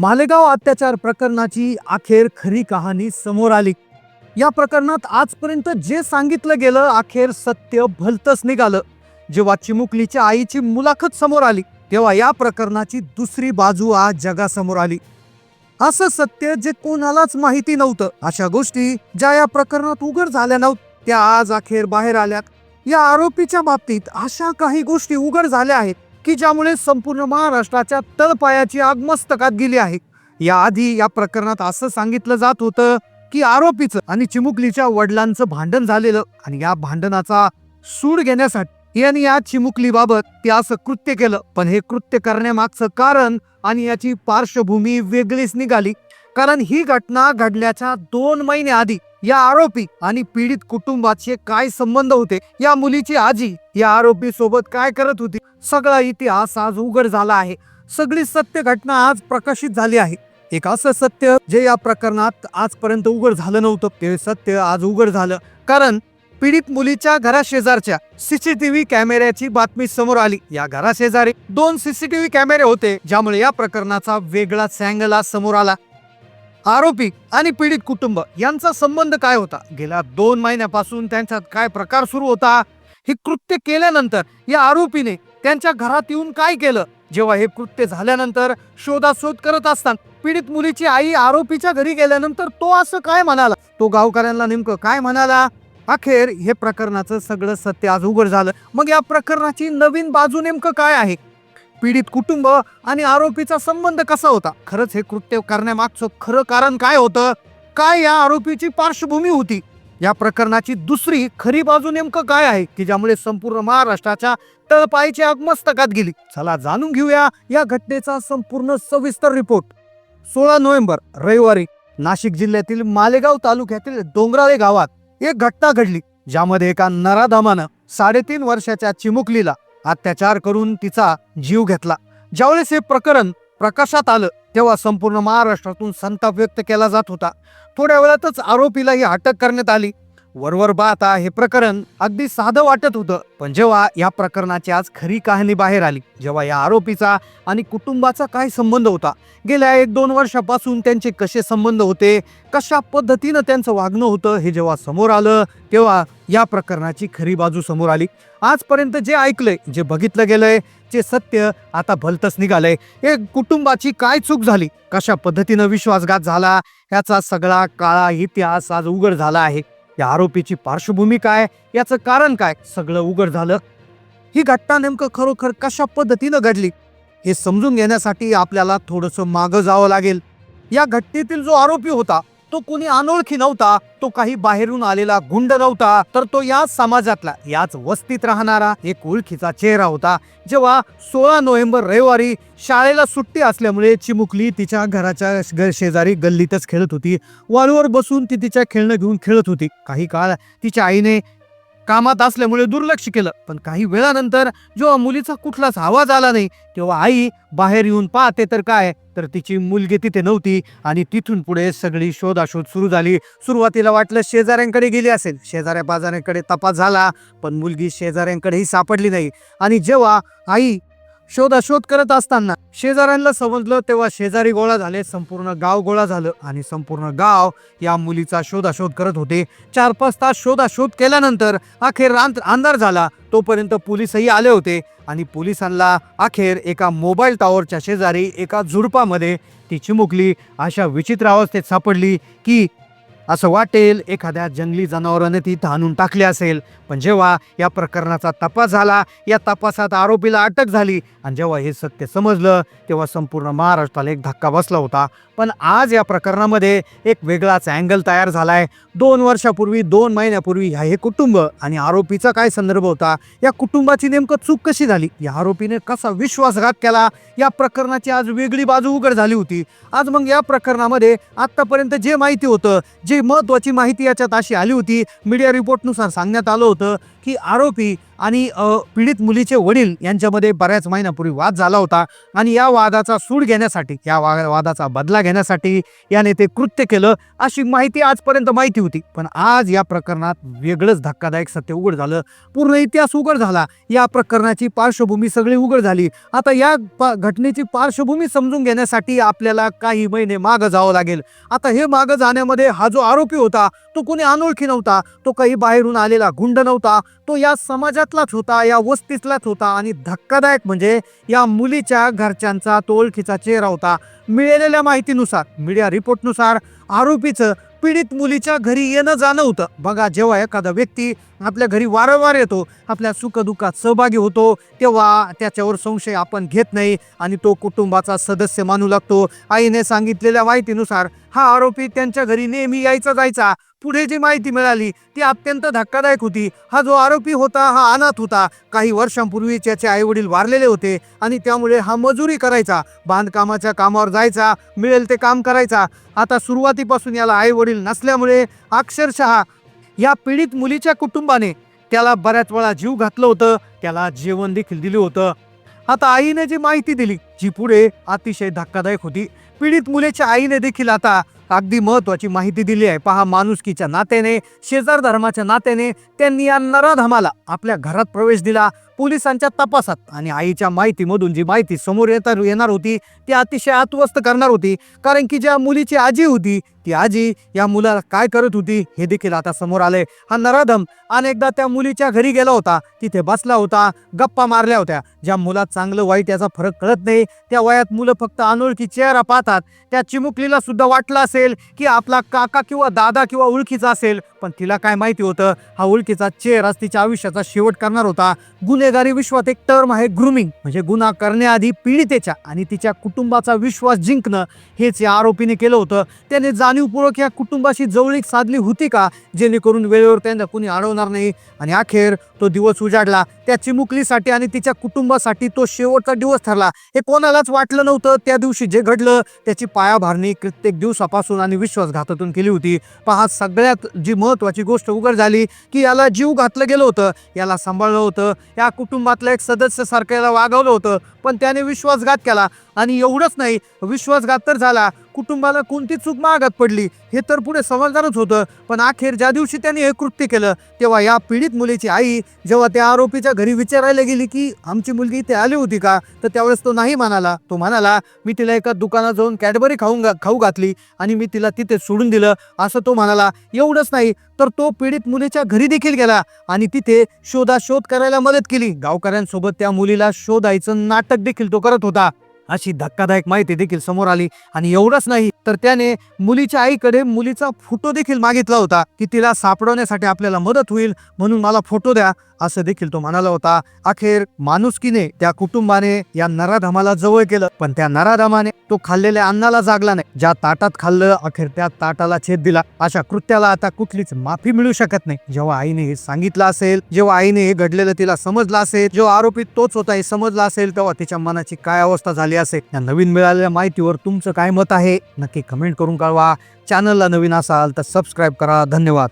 मालेगाव अत्याचार प्रकरणाची अखेर खरी कहाणी समोर आली. या प्रकरणात आजपर्यंत जे सांगितलं गेलं अखेर सत्य भलतंच निघालं. जेव्हा चिमुकलीच्या आईची मुलाखत समोर आली तेव्हा या प्रकरणाची दुसरी बाजू आज जगासमोर आली. असं सत्य जे कोणालाच माहिती नव्हतं अशा गोष्टी ज्या या प्रकरणात उघड झाल्या नव्हत्या त्या आज अखेर बाहेर आल्यात. या आरोपीच्या बाबतीत अशा काही गोष्टी उघड झाल्या आहेत. की ज्यामुळे संपूर्ण महाराष्ट्राच्या तळपायाची आग मस्तकात गेली आहे. याआधी या प्रकरणात असं सांगितलं जात होतं की आरोपीचं आणि चिमुकलीच्या वडिलांचं भांडण झालेलं आणि या भांडणाचा सूड घेण्यासाठी यांनी या चिमुकलीबाबत ते असं कृत्य केलं. पण हे कृत्य करण्यामागचं कारण आणि याची पार्श्वभूमी वेगळीच निघाली. कारण ही घटना घडल्याच्या दोन महिने आधी या आरोपी आणि पीडित कुटुंबाचे काय संबंध होते? या मुलीची आजी या आरोपी सोबत काय करत होती? सगळा इतिहास आज उघड झाला आहे. सगळी सत्य घटना आज प्रकाशित झाली आहे. एक असं सत्य जे या प्रकरणात आजपर्यंत उघड झालं नव्हतं. ते सत्य आज उघड झालं. कारण पीडित मुलीच्या घराशेजारच्या सीसीटीव्ही कॅमेऱ्याची बातमी समोर आली. या घराशेजारी दोन सीसीटीव्ही कॅमेरे होते ज्यामुळे या प्रकरणाचा वेगळा सँगला समोर आला. आरोपी आणि पीडित कुटुंब यांचा संबंध काय होता? गेल्या दोन महिन्यापासून त्यांच्यात काय प्रकार सुरू होता? हे कृत्य केल्यानंतर या आरोपीने त्यांच्या घरात येऊन काय केलं? जेव्हा हे कृत्य झाल्यानंतर शोधाशोध करत असताना पीडित मुलीची आई आरोपीच्या घरी गेल्यानंतर तो असं काय म्हणाला? तो गावकऱ्यांना नेमकं काय म्हणाला? अखेर हे प्रकरणाचं सगळं सत्य आज उघड झालं. मग या प्रकरणाची नवीन बाजू नेमकं काय आहे? पीडित कुटुंब आणि आरोपीचा संबंध कसा होता? खरंच हे कृत्य करण्यामागचं खरं कारण काय होतं? काय या आरोपीची पार्श्वभूमी होती? या प्रकरणाची दुसरी खरी बाजू नेमकं काय आहे? की ज्यामुळे संपूर्ण महाराष्ट्राच्या तळपायची अगमस्तकात गेली? चला जाणून घेऊया या घटनेचा संपूर्ण सविस्तर रिपोर्ट. सोळा नोव्हेंबर रविवारी नाशिक जिल्ह्यातील मालेगाव तालुक्यातील डोंगराळे गावात एक घटना घडली ज्यामध्ये एका नराधामानं साडेतीन वर्षाच्या चिमुकलीला अत्याचार करून तिचा जीव घेतला. ज्यावेळेस हे प्रकरण प्रकाशात आलं तेव्हा संपूर्ण महाराष्ट्रातून संताप व्यक्त केला जात होता. थोड्या वेळातच आरोपीलाही अटक करण्यात आली. वरवर पाहता हे प्रकरण अगदी साधं वाटत होतं. पण जेव्हा या प्रकरणाची आज खरी कहाणी बाहेर आली जेव्हा या आरोपीचा आणि कुटुंबाचा काय संबंध होता? गेल्या एक दोन वर्षापासून त्यांचे कसे संबंध होते? कशा पद्धतीनं त्यांचं वागणं होतं? हे जेव्हा समोर आलं तेव्हा या प्रकरणाची खरी बाजू समोर आली. आजपर्यंत जे ऐकलंय जे बघितलं गेलंय जे सत्य आता भलतच निघालंय. हे कुटुंबाची काय चूक झाली? कशा पद्धतीनं विश्वासघात झाला? ह्याचा सगळा काळा इतिहास आज उघड झाला आहे. या आरोपीची पार्श्वभूमी काय? याचं कारण काय? सगळं उघड झालं. ही घटना नेमकं खरोखर कशा पद्धतीनं घडली? हे समजून घेण्यासाठी आपल्याला थोडंसं मागं जावं लागेल. या घटनेतील जो आरोपी होता तो कोणी अनोळखी नव्हता तो काही बाहेरून आलेला गुंड नव्हता तर तो याच समाजातला याच वस्तीत राहणारा एक ओळखीचा चेहरा होता. जेव्हा सोळा नोव्हेंबर रविवारी शाळेला सुट्टी असल्यामुळे चिमुकली तिच्या घराच्या घर शेजारी गल्लीतच खेळत होती. वाळूवर बसून ती तिच्या खेळणं घेऊन खेळत होती. काही काळ तिच्या आईने कामात असल्यामुळे दुर्लक्ष केलं. पण काही वेळानंतर जेव्हा मुलीचा कुठलाच आवाज आला नाही तेव्हा आई बाहेर येऊन पाहते तर काय? तर तिची मुलगी तिथे नव्हती आणि तिथून पुढे सगळी शोधाशोध सुरू झाली. सुरुवातीला वाटलं शेजाऱ्यांकडे गेली असेल. शेजाऱ्या बाजाऱ्यांकडे तपास झाला पण मुलगी शेजाऱ्यांकडेही सापडली नाही. आणि जेव्हा आई शोधाशोध करत असताना शेजाऱ्यांना समजलं तेव्हा शेजारी गोळा झाले संपूर्ण गाव गोळा झालं आणि संपूर्ण गाव या मुलीचा शोधाशोध करत होते. चार पाच तास शोधाशोध केल्यानंतर अखेर रांत अंधार झाला. तोपर्यंत पोलीसही आले होते आणि पोलिसांना अखेर एका मोबाईल टॉवरच्या शेजारी एका झुडपामध्ये ती चिमुकली अशा विचित्र अवस्थेत सापडली की असं वाटेल एखाद्या जंगली जनावराने ती आणून टाकली असेल. पण जेव्हा या प्रकरणाचा तपास झाला या तपासात आरोपीला अटक झाली आणि जेव्हा हे सत्य समजलं तेव्हा संपूर्ण महाराष्ट्राला एक धक्का बसला होता. पण आज या प्रकरणामध्ये एक वेगळाच अँगल तयार झाला आहे दोन वर्षापूर्वी दोन महिन्यापूर्वी ह्या हे कुटुंब आणि आरोपीचा काय संदर्भ होता? या कुटुंबाची नेमकं चूक कशी झाली? या आरोपीने कसा विश्वासघात केला? या प्रकरणाची आज वेगळी बाजू उघड झाली होती. आज मग या प्रकरणामध्ये आत्तापर्यंत जे माहिती होतं जे महत्त्वाची माहिती याच्यात अशी आली होती मीडिया रिपोर्टनुसार सांगण्यात आलं होतं की आरोपी आणि पीडित मुलीचे वडील यांच्यामध्ये बऱ्याच महिन्यापूर्वी वाद झाला होता आणि या वादाचा सूड घेण्यासाठी या वा वादाचा बदला घेण्यासाठी याने ते कृत्य केलं अशी माहिती आजपर्यंत माहिती होती. पण आज या प्रकरणात वेगळंच धक्कादायक सत्य उघड झालं. पूर्ण इतिहास उघड झाला. या प्रकरणाची पार्श्वभूमी सगळी उघड झाली. आता या प- घटनेची पार्श्वभूमी समजून घेण्यासाठी आपल्याला काही महिने मागं जावं लागेल. आता हे मागं जाण्यामध्ये हा जो आरोपी होता तो कोणी अनोळखी नव्हता. तो काही बाहेरून आलेला गुंड नव्हता. तो या समाजात समाजातलाच होता या वस्तीतलाच होता आणि धक्कादायक म्हणजे या मुलीच्या घरच्यांचा तो ओळखीचा चेहरा होता. मिळालेल्या माहितीनुसार मीडिया रिपोर्टनुसार आरोपीचं पीडित मुलीच्या घरी येणं जाणं होतं. बघा जेव्हा एखादा व्यक्ती आपल्या घरी वारंवार येतो आपल्या सुखदुःखात सहभागी होतो तेव्हा त्याच्यावर संशय आपण घेत नाही आणि तो कुटुंबाचा सदस्य मानू लागतो. आईने सांगितलेल्या माहितीनुसार हा आरोपी त्यांच्या घरी नेहमी यायचा जायचा. पुढे जी माहिती मिळाली ती अत्यंत धक्कादायक होती. हा जो आरोपी होता हा अनाथ होता. काही वर्षांपूर्वी त्याचे आई वडील वारलेले होते आणि त्यामुळे हा मजुरी करायचा बांधकामाच्या कामावर जायचा मिळेल ते काम करायचा. आता सुरुवातीपासून याला आई वडील नसल्यामुळे अक्षरशः या पीडित मुलीच्या कुटुंबाने त्याला बऱ्याच वेळा जीव घातलं होतं त्याला जेवण देखील दिलं होतं. आता आईने जी माहिती दिली जी पुढे अतिशय धक्कादायक होती. पीडित मुलीच्या आईने देखील आता अगदी महत्वाची माहिती दिली आहे. पहा माणुसकीच्या नात्याने शेजार धर्माच्या नात्याने त्यांनी या नराधमाला आपल्या घरात प्रवेश दिला. पोलिसांच्या तपासात आणि आईच्या माहितीमधून जी माहिती समोर येता येणार होती ती अतिशय आत्वस्त करणार होती. कारण की ज्या मुलीची आजी होती ती आजी या मुलाला काय करत होती हे देखील आता समोर आले हा नराधम अनेकदा त्या मुलीच्या घरी गेला होता. तिथे बसला होता गप्पा मारल्या होत्या. ज्या मुलात चांगलं वाईट याचा फरक कळत नाही त्या वयात मुलं फक्त अनोळखी चेहरा पाहतात. त्या चिमुकलीला सुद्धा वाटलं असेल की आपला काका किंवा दादा किंवा ओळखीचा असेल. पण तिला काय माहिती होतं? हा ओळखीचा चेहराच तिच्या आयुष्याचा शेवट करणार होता. गुन्हेगारी विश्वात एक टर्म आहे ग्रुमिंग म्हणजे गुन्हा करण्याआधी पीडितेच्या आणि तिच्या कुटुंबाचा विश्वास जिंकणं. हेच या आरोपीने केलं होतं. त्याने जाणीवपूर्वक या कुटुंबाशी जवळीक साधली होती का? जेणेकरून वेळेवर त्यांना कुणी अडवणार नाही. आणि अखेर तो दिवस उजाडला. त्या चिमुकलीसाठी आणि तिच्या कुटुंबासाठी तो शेवटचा दिवस ठरला. हे कोणालाच वाटलं नव्हतं. त्या दिवशी जे घडलं त्याची पायाभारणी कित्येक दिवसापासून आणि विश्वासघातातून केली होती. पहा सगळ्यात जी महत्त्वाची गोष्ट उघड झाली की याला जीव घातलं गेलं होतं याला सांभाळलं होतं या कुटुंबातल्या एक सदस्य सारखं याला वागवलं होतं पण त्याने विश्वासघात केला. आणि एवढंच नाही विश्वासघात तर झाला कुटुंबाला कोणती चूक मागात पडली हे तर पुढे समजणारच होतं. पण अखेर ज्या दिवशी त्यांनी हे कृत्य केलं तेव्हा या पीडित मुलीची आई जेव्हा त्या आरोपीच्या घरी विचारायला गेली की आमची मुलगी इथे आली होती का? तर त्यावेळेस तो नाही म्हणाला. तो म्हणाला मी तिला एका दुकानात जाऊन कॅडबरी खाऊन घा- खाऊ घातली आणि मी तिला तिथे सोडून दिलं. असं तो म्हणाला. एवढंच नाही तर तो पीडित मुलीच्या घरी देखील गेला आणि तिथे शोधाशोध करायला मदत केली. गावकऱ्यांसोबत त्या मुलीला शोधायचं नाटक देखील तो करत होता. अशी धक्कादायक माहिती देखील समोर आली. आणि एवढंच नाही तर त्याने मुलीच्या आईकडे मुलीचा फोटो देखील मागितला होता की तिला सापडवण्यासाठी आपल्याला मदत होईल म्हणून मला फोटो द्या. असं देखील तो म्हणाला होता अखेर माणुसकीने त्या कुटुंबाने या नराधमाला जवळ केलं पण त्या नराधमाने तो खाल्लेल्या अन्नाला जागला नाही. ज्या ताटात खाल्लं अखेर त्या ताटाला छेद दिला. अशा कृत्याला आता कुठलीच माफी मिळू शकत नाही. जेव्हा आईने हे सांगितलं असेल जेव्हा आईने हे घडलेलं तिला समजलं असेल जेव्हा आरोपी तोच होता हे समजलं असेल तेव्हा तिच्या मनाची काय अवस्था झाली असेल? या नवीन मिळालेल्या माहितीवर तुमचं काय मत आहे? नक्की कमेंट करून कळवा. चॅनलला नवीन असाल तर सबस्क्राईब करा. धन्यवाद.